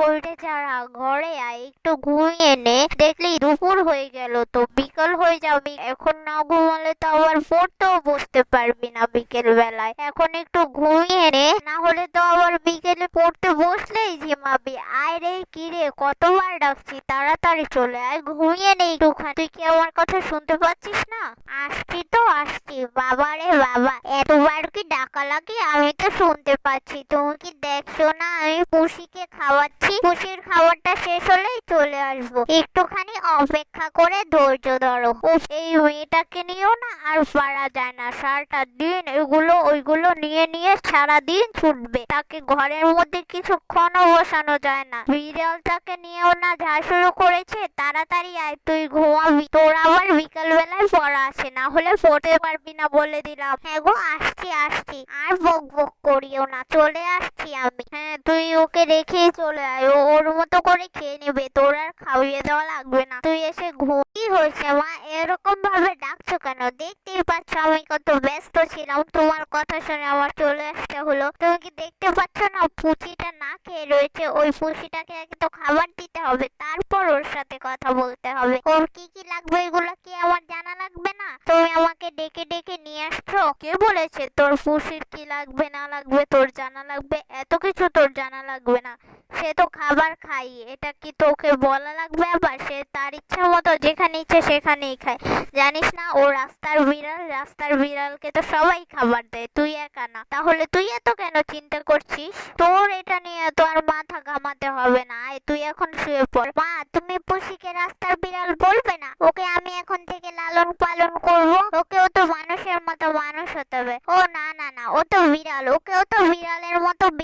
করতে ছাড়া ঘরে আয়, একটু ঘুমিয়ে নে। দেখলি দুপুর হয়ে গেল তো, বিকাল হয়ে যাবে। এখন না ঘুমালে তো আবার পড়তেও বসতে পারবি না বিকেল বেলায়। এখন একটু ঘুমিয়ে নে, না হলে তো আবার বিকেলে পড়তে বসলেই ঝিমাবি আয় রে, কি রে, কতবার ডাকছি, তাড়াতাড়ি চলে আয়, ঘুমিয়ে নে একটুখানি। তুই কি আমার কথা শুনতে পাচ্ছিস না? আসছি তো, আসছি। বাবা রে বাবা, এতবার কি ডাকা লাগে আমি তো শুনতে পাচ্ছি। তুমি কি দেখছ না আমি পুষিকে খাওয়াচ্ছি? পুষির খাবারটা শেষ হলেই চলে আসব। একটুখানি অপেক্ষা করে ধৈর্য ধরো। এই মেয়েটাকে নিয়েও না আর পারা যায় না। সারাটা দিন এগুলো, ওইগুলো নিয়ে নিয়ে সারা দিন ছুটবে। তাকে ঘরের মধ্যে কিছুক্ষণও বসানো যায় না। বিড়ালটাকে নিয়েও না যা শুরু করেছে, তাড়াতাড়ি আয়, তুই ঘুমাবি। তোর আবার বিকাল বেলায় পড়া আছে, না হলে পড়তে পারবি না বলে দিলাম। হ্যাঁ গো, আসছি আসছি। আর বক বক করিও না, চলে আসছি আমি। হ্যাঁ তুই ওকে রেখেই চলে ও ওর মতো করে খেয়ে নেবে। তোর আর খাইয়ে দেওয়া লাগবে না। তুই এসে ঘুম। কি হয়েছে মা? এরকম ভাবে ডাকছো কেন? দেখতেই পাচ্ছ আমি কত ব্যস্ত ছিলাম। তোমার কথা শুনে আমার চলে আসতে হলো। তুমি কি দেখতে পাচ্ছ না? পুচিটা না খেয়ে রয়েছে। ওই পুচিটাকে আগে তো খাবার দিতে হবে। তারপর ওর সাথে কথা বলতে হবে। ওর কি কি লাগবে এগুলো কি আমার জানা লাগবে না? তুমি আমাকে ডেকে ডেকে নিয়ে আসছো? কে বলেছে তোর পুষির কি লাগবে, না লাগবে, তোর জানা লাগবে? এত কিছু তোর জানা লাগবে না। সে তো খাবার খাই এটা কি তোকে বলা লাগবে আবার? সে তার ইচ্ছা মতো যেখানে ইচ্ছে সেখানেই খায়। জানিস না, ও রাস্তার বিড়াল, রাস্তার বিড়ালকে তো সবাই খাবার দেয়, তুই একা না। তাহলে তুই এত কেন চিন্তা করছিস? তোর এটা নিয়ে তো আর মাথা ঘামাতে হবে না। আয়, তুই এখন শুয়ে পড়। মা, তুমি পুষিকে রাস্তার বিড়াল বলবে না? ওকে আমি এখন থেকে লালন পালন করব। ওকেও তো মানুষের মতো মানুষ হতে হবে। ও না না না, ও তো বিড়াল। ওকেও তো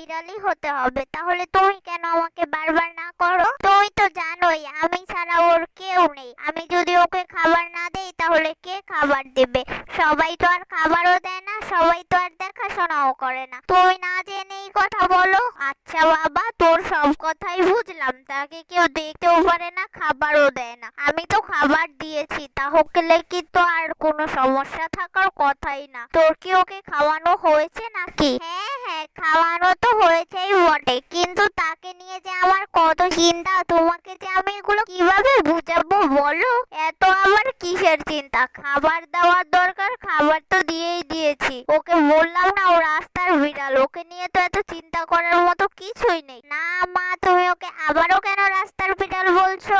বিড়ালই হতে হবে। তাহলে তুমি কেন আমাকে বারবার না করো? তুমি তো জানোই, আমি ছাড়া ওর কেউ নেই। আমি যদি ওকে খাবার না দেই, তাহলে কে খাবার দেবে? সবাই তো আর খাবারও দেয় না, সবাই তো আর দেখাশোনাও করে না। তুই না জেনেই কথা বলো। আচ্ছা বাবা, তোর সব কথাই বুঝলাম, তাকে কেউ দেখতেও পারে না, খাবারও দেয় না। আমি তো খাবার দিয়েছি, তাহলে কি তো আর কোনো সমস্যা থাকার কথাই না। তোর কি ওকে খাওয়ানো হয়েছে নাকি? হ্যাঁ হ্যাঁ খাওয়ানো তো হয়েছেই বটে, কিন্তু তাকে নিয়ে যে আমার কত চিন্তা, তোমাকে যে আমি এগুলো কীভাবে বুঝাবো বলো? এত আবার কিসের চিন্তা? খাবার দেওয়ার দরকার, খাবার তো দিয়েই দিয়েছি। ওকে বললাম না, ও রাস্তার বিড়াল। ওকে নিয়ে তো এত চিন্তা করার মতো কিছুই নেই। না মা, তুমি ওকে আবারও কেন রাস্তার বিড়াল বলছো?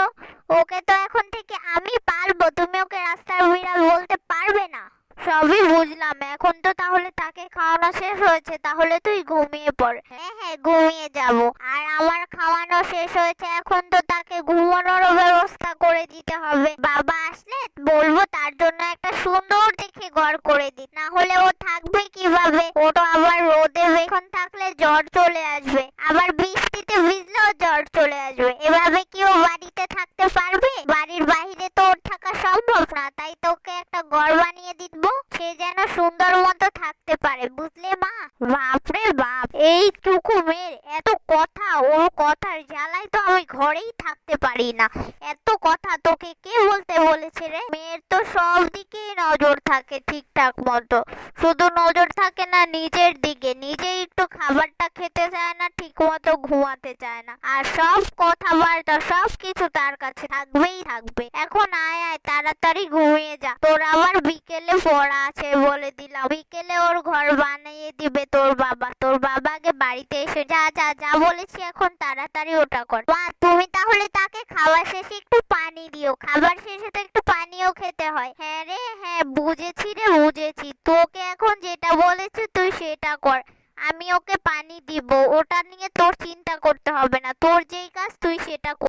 ওকে তো এখন থেকে আমি পারব। তুমি ওকে রাস্তার বিড়াল বলতে পারবে না। সবই বুঝলাম। এখন তো তাহলে তাকে খাওয়ানো শেষ হয়েছে। তাহলে তুই ঘুমিয়ে পড়। হ্যাঁ হ্যাঁ ঘুমিয়ে যাব। আর আমার খাওয়ানো শেষ হয়েছে। এখন তো তাকে ঘুমানোরও ব্যবস্থা করে সুন্দর দেখে ঘর করে দি না হলে ও থাকবে কীভাবে? ও তো আবার রোদে বেশিক্ষণ থাকলে জ্বর চলে আসবে। আবার বৃষ্টিতে ভিজলেও জ্বর চলে আসবে। এভাবে কি ও বাড়িতে থাকতে পারবে? বাড়ির বাইরে তো ওর থাকা সম্ভব না। তাই তোকে একটা ঘর বানিয়ে দিব সে যেন সুন্দর মতো থাকতে পারে বুঝলে মা বাপরে বাপ এই টুকু মেয়ের এত কথা ও কথার জ্বালায় তো আমি ঘরেই থাকতে পারি না। এত কথা তোকে কে বলতে বলেছে রে? মেয়ের তো সব দিকেই নজর থাকে ঠিকঠাক মতো। শুধু নজর থাকে না নিজের দিকে। নিজে একটু খাবারটা খেতে চায় না ঠিক মতো ঘুমাতে চায় না। আর সব কথাবার্তা, সব কিছু তার কাছে থাকবেই থাকবে। এখন আয় আয়, তাড়াতাড়ি ঘুমিয়ে যা। তোর আবার বিকেলে পড়া আছে বলে দিলাম। বিকেলে ওর ঘর বানিয়ে দিবে তোর বাবা। তোর বাবাকে বাড়িতে এসে যা যা যা বলেছি এখন তাড়াতাড়ি ওটা কর। মা, তুমি তাহলে তাকে খাওয়া শেষে একটু পানি দিও। খাবার শেষে তো একটু পানিও খেতে হয়। হ্যাঁ রে হ্যাঁ বুঝেছি রে, বুঝেছি। তোকে এখন যেটা বলেছি তুই সেটা কর। আমি ওকে পানি দিব। ওটা নিয়ে তোর চিন্তা করতে হবে না। তোর যেই কাজ তুই সেটা কর।